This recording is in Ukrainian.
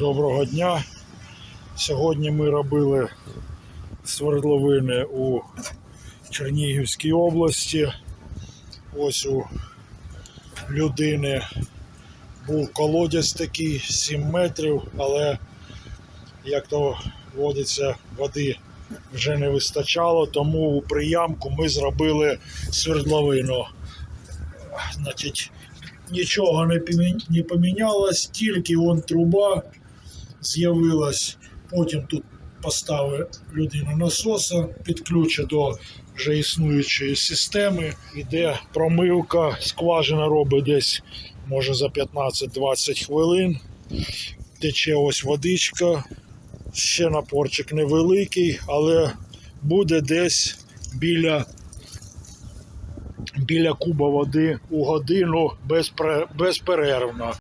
Доброго дня. Сьогодні ми робили свердловини у Чернігівській області. Ось у людини був колодязь такий 7 метрів, але як то водиться, води вже не вистачало, тому у приямку ми зробили свердловину. Значить, нічого не помінялось, тільки вон труба з'явилась. Потім тут поставив людина насоса, підключить до вже існуючої системи. Іде промивка, скважина робить десь може за 15-20 хвилин. Тече ось водичка. Ще напорчик невеликий, але буде десь біля біля куба води у годину безперервно.